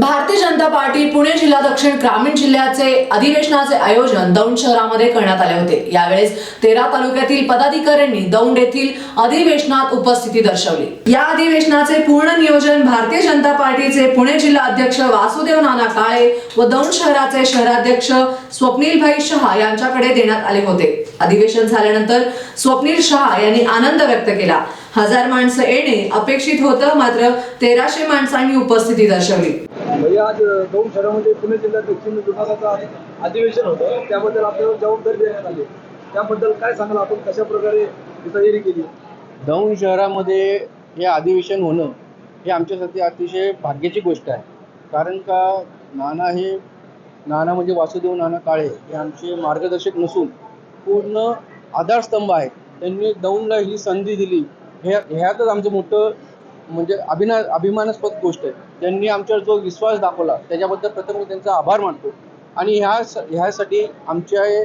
Bharatiya Janata party Pune जिल्हा दक्षिण ग्रामीण जिल्ह्याचे अधिवेशनाचे आयोजन दौंड शहरामध्ये करण्यात आले होते. यावेळेस तेरा तालुक्यातील पदाधिकाऱ्यांनी दौंड येथील अधिवेशनात उपस्थिती दर्शवली. या अधिवेशनाचे पूर्ण नियोजन भारतीय जनता पार्टीचे पुणे जिल्हा अध्यक्ष वासुदेव नाना काळे व दौंड शहराचे शहराध्यक्ष स्वप्नीलभाई शहा यांच्याकडे देण्यात आले होते. अधिवेशन झाल्यानंतर स्वप्नील शहा यांनी आनंद व्यक्त केला. हजार माणसं येणे अपेक्षित होतं मात्र तेराशे माणसांनी उपस्थिती दर्शवली. भैया आज दोन शहरामध्ये पुणे जिल्ह्यात दक्षिण विभागाचं अधिवेशन होतं. त्याबद्दल आपल्याला जबाबदारी देण्यात आली. त्याबद्दल काय सांगाल आपण? कशा प्रकारे तयारी केली? दौंड शहरामध्ये हे अधिवेशन होणं हे आमच्यासाठी अतिशय भाग्याची गोष्ट आहे. कारण का नाना हे नाना म्हणजे वासुदेव नाना काळे हे आमचे मार्गदर्शक नसून पूर्ण आधारस्तंभ आहे त्यांनी दौंडला ही संधी दिली. हे ह्यातच आमचं मोठं म्हणजे अभिना अभिमानास्पद गोष्ट आहे. त्यांनी आमच्यावर जो विश्वास दाखवला त्याच्याबद्दल प्रथम मी त्यांचा आभार मानतो. आणि ह्या ह्यासाठी आमच्या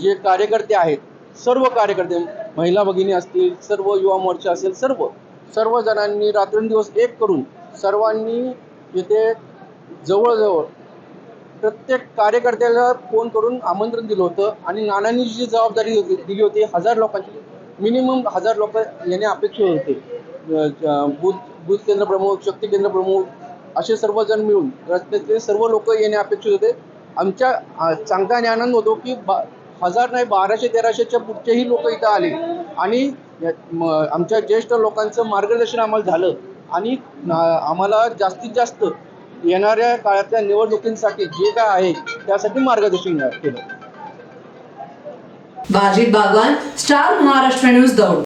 जे कार्यकर्ते आहेत सर्व कार्यकर्ते महिला भगिनी असतील सर्व युवा मोर्चा असेल सर्व सर्व जणांनी रात्रंदिवस एक करून सर्वांनी इथे जवळजवळ प्रत्येक कार्यकर्त्याला फोन करून आमंत्रण दिलं होतं आणि नानांनी जी जबाबदारी होती- दिली होती हजार लोकांची मिनिमम हजार लोक येणे अपेक्षित होते. बूथ बूथ केंद्र प्रमुख शक्ती केंद्र प्रमुख असे सर्वजण मिळून रस्त्याचे सर्व लोक येणे अपेक्षित होते. आमच्या चांगला आणि आनंद होतो की बा हजार नाही बाराशे तेराशेच्या पुढचेही लोक इथं आले. आणि आमच्या ज्येष्ठ लोकांचं मार्गदर्शन आम्हाला झालं. आणि आम्हाला जास्तीत जास्त येणाऱ्या काळातल्या निवडणुकींसाठी जे काय आहे त्यासाठी मार्गदर्शन केलं. बाजित बागवान स्टार महाराष्ट्र न्यूज दौड.